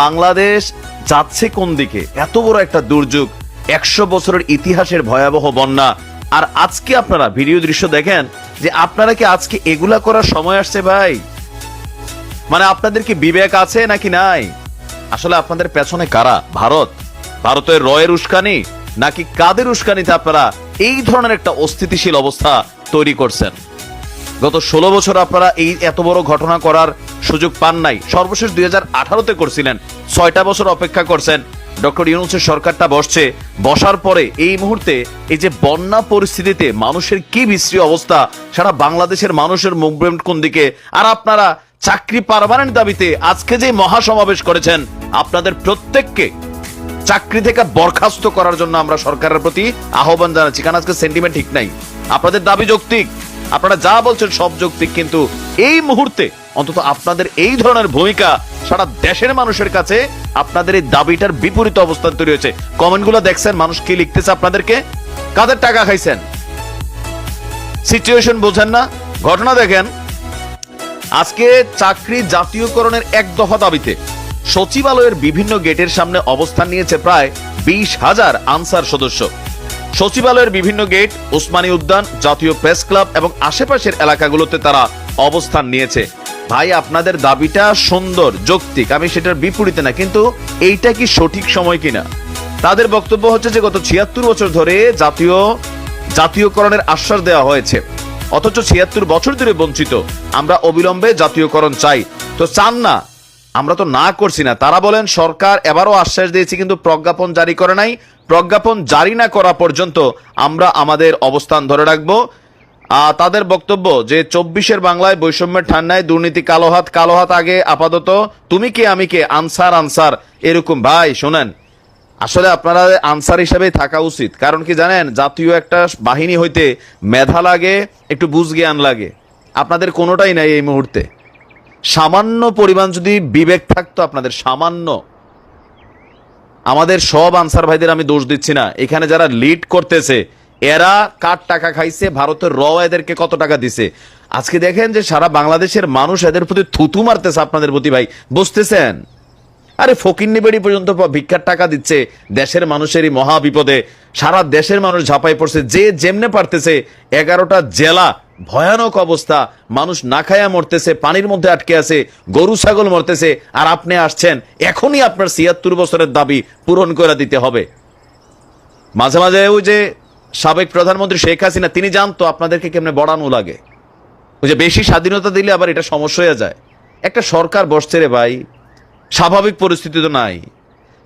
বাংলাদেশ যাচ্ছে কোন দিকে? এত বড় একটা দুর্যোগ, একশো বছরের ইতিহাসের ভয়াবহ বন্যা। আর আজকে আপনারা ভিডিও দৃশ্য দেখেন যে আপনারা কি আজকে এগুলা করার সময় আসছে ভাই? মানে আপনাদের কি বিবেক আছে নাকি নাই? আসলে আপনাদের পেছনে কারা? ভারত? ভারতের রয়ের উস্কানি নাকি কাদের উস্কানিতে আপনারা এই ধরনের একটা অস্থিতিশীল অবস্থা তৈরি করছেন? গত ষোলো বছর আপনারা এই এত বড় ঘটনা করার সুযোগ পান নাই। সর্বশেষ দুই হাজার করছিলেন। ছয়টা বছর অপেক্ষা করছেন। ডক্টর ইউনুসের সরকারটা বসছে। বসার পরে এই মুহূর্তে এই যে বন্যা পরিস্থিতিতে মানুষের কি বিশ্রী অবস্থা, সারা বাংলাদেশের মানুষের মুভমেন্ট কোন দিকে? আর আপনারা চাকরি পারমানেন্ট দাবিতে আজকে যে মহাসমাবেশ করেছেন, আপনাদের প্রত্যেককে চাকরি থেকে বরখাস্ত করার জন্য আমরা সরকারের প্রতি আহ্বান জানাচ্ছি। কারণ আজকে সেন্টিমেন্ট ঠিক নাই। আপনাদের দাবি যৌক্তিক। আপনারা যা বলছেন সব যৌক্তিক, কিন্তু এই মুহূর্তে অন্তত আপনাদের এই ধরনের ভূমিকা সারা দেশের মানুষের কাছে আপনাদের এই দাবিটার বিপরীত অবস্থান তৈরি হয়েছে। কমেন্টগুলো দেখছেন, মানুষ কি লিখতেছে আপনাদেরকে? কাদের টাকা খাইছেন? সিচুয়েশন বোঝেন না। ঘটনা দেখেন, আজকে চাকরি জাতীয়করণের এক দফা দাবিতে সচিবালয়ের বিভিন্ন গেটের সামনে অবস্থান নিয়েছে প্রায় বিশ হাজার আনসার সদস্য। সচিবালয়ের বিভিন্ন গেট ওসমানী উদ্যান, জাতীয় প্রেস ক্লাব এবং আশেপাশের এলাকাগুলোতে তারা অবস্থান নিয়েছে। ভাই, আপনাদের দাবিটা সুন্দর, যৌক্তিক, আমি সেটার বিপরীতে না, কিন্তু এইটা কি সঠিক সময় কিনা? তাদের বক্তব্য হচ্ছে যে গত ছিয়াত্তর বছর ধরে জাতীয়, জাতীয়করণের আশ্বাস দেওয়া হয়েছে। অথচ ছিয়াত্তর বছর ধরে বঞ্চিত। আমরা অবিলম্বে জাতীয়করণ চাই। তো চান না আমরা তো না করছি না। তারা বলেন, সরকার এবারও আশ্বাস দিয়েছে, কিন্তু প্রজ্ঞাপন জারি করে নাই। প্রজ্ঞাপন জারি না করা পর্যন্ত আমরা আমাদের অবস্থান ধরে রাখব। তাদের বক্তব্য যে, চব্বিশের বাংলায় বৈষম্যের ঠান্ডায় দুর্নীতি কালো হাত কালো হাত আগে, আপাতত। তুমি কে, আমি কে? আনসার আনসার, এরকম। ভাই, শোনেন, আসলে আপনারা আনসার হিসেবে থাকা উচিত। কারণ কি জানেন, জাতীয় একটা বাহিনী হইতে মেধা লাগে, একটু বুঝ জ্ঞান লাগে। আপনাদের কোনোটাই নাই এই মুহূর্তে। সামান্য পরিমাণ যদি বিবেক থাকতো আপনাদের, সামান্য। আমাদের সব আনসার ভাইদের আমি দোষ দিচ্ছি না। এখানে যারা লিড করতেছে, এরা কার টাকা খাইছে, ভারতের র এদেরকে কত টাকা দিছে? আজকে দেখেন যে সারা বাংলাদেশের মানুষ এদের প্রতি থুতু মারতেছে আপনাদের প্রতি ভাই, বুঝতেছেন? আরে ফকিন্নি বেড়ি পর্যন্ত ভিক্ষার টাকা দিচ্ছে দেশের মানুষেরই মহা বিপদে। সারা দেশের মানুষ ঝাঁপাই পড়ছে, যে যেমনে পারতেছে, এগারোটা জেলা ভয়ানক অবস্থা। মানুষ না খায়া মরতেছে, পানির মধ্যে আটকে আছে, গরু, ছাগল মরতেছে, আর আপনি আসছেন, এখনই আপনার ছিয়াত্তর বছরের দাবি পূরণ করে দিতে হবে। মাঝে মাঝে ওই যে সাবেক প্রধানমন্ত্রী শেখ হাসিনা, তিনি জানতো আপনাদেরকে কেমনে বড়ানো লাগে। ওই যে বেশি স্বাধীনতা দিলে আবার এটা সমস্যা হয়ে যায়। একটা সরকার বসছে রে ভাই, স্বাভাবিক পরিস্থিতি তো নাই।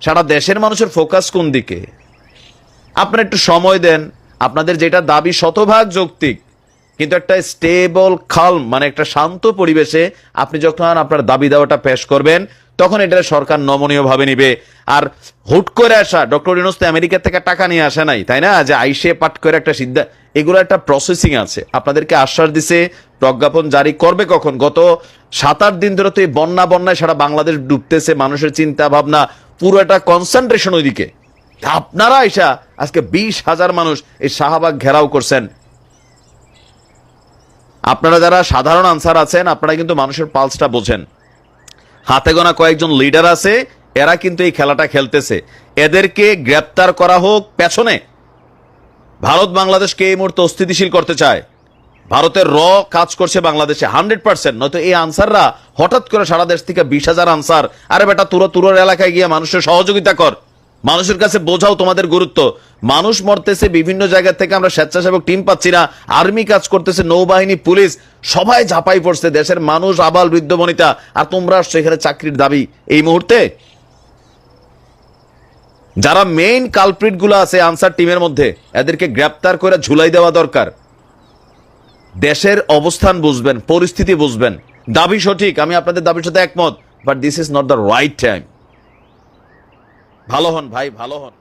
সারা দেশের মানুষের ফোকাস কোন দিকে? আপনারা একটু সময় দেন, আপনাদের যেটা দাবি শতভাগ যৌক্তিক কিন্তু একটা স্টেবল খালম মানে একটা শান্ত পরিবেশে আপনি যখন আপনার দাবি দাওয়াটা পেশ করবেন, তখন এটা সরকার নমনীয় ভাবে নিবে। আর হুট করে আসা, ডক্টর ইউনুস আমেরিকা থেকে টাকা নিয়ে আসে নাই, তাই না? যে আইসে পাট করে একটা সিদ্ধা এগুলো একটা প্রসেসিং আছে। আপনাদেরকে আশ্বাস দিছে, প্রজ্ঞাপন জারি করবে কখন? গত সাত, আট দিন ধরে তো এই বন্যা, বন্যায় সারা বাংলাদেশ ডুবতেছে, মানুষের চিন্তা ভাবনা পুরো একটা কনসেন্ট্রেশন ওইদিকে। আপনারা এসা আজকে বিশ হাজার মানুষ এই শাহবাগ ঘেরাও করছেন। আপনারা যারা সাধারণ আনসার আছেন, আপনারা কিন্তু মানুষের পালসটা বোঝেন। হাতে গোনা কয়েকজন লিডার আছে, এরা কিন্তু এই খেলাটা খেলতেছে। এদেরকে গ্রেপ্তার করা হোক পেছনে। ভারত বাংলাদেশকে এই মুহূর্তে অস্থিতিশীল করতে চায়। ভারতের র কাজ করছে বাংলাদেশে হান্ড্রেড পার্সেন্ট। নয়তো এই আনসাররা হঠাৎ করে সারা দেশ থেকে বিশ হাজার আনসার, আরে বেটা, তুরো তুরোর এলাকায় গিয়ে মানুষের সহযোগিতা কর। মানুষের কাছে বোঝাও তোমাদের গুরুত্ব। মানুষ মরতেছে, বিভিন্ন জায়গা থেকে আমরা স্বেচ্ছাসেবক টিম পাচ্ছি না। আর্মি কাজ করতেছে, নৌবাহিনী, পুলিশ, সবাই ঝাঁপাই পড়ছে। দেশের মানুষ আবাল বৃদ্ধ বনিতা, আর তোমরা আসছো এখানে চাকরির দাবি। এই মুহূর্তে যারা মেইন কালপ্রিটগুলো আছে আনসার টিমের মধ্যে, এদেরকে গ্রেপ্তার করে ঝুলাই দেওয়া দরকার। দেশের অবস্থান বুঝবেন, পরিস্থিতি বুঝবেন। দাবি সঠিক, আমি আপনাদের দাবির সাথে একমত but this is not the right time ভালো হন ভাই ভালো হন।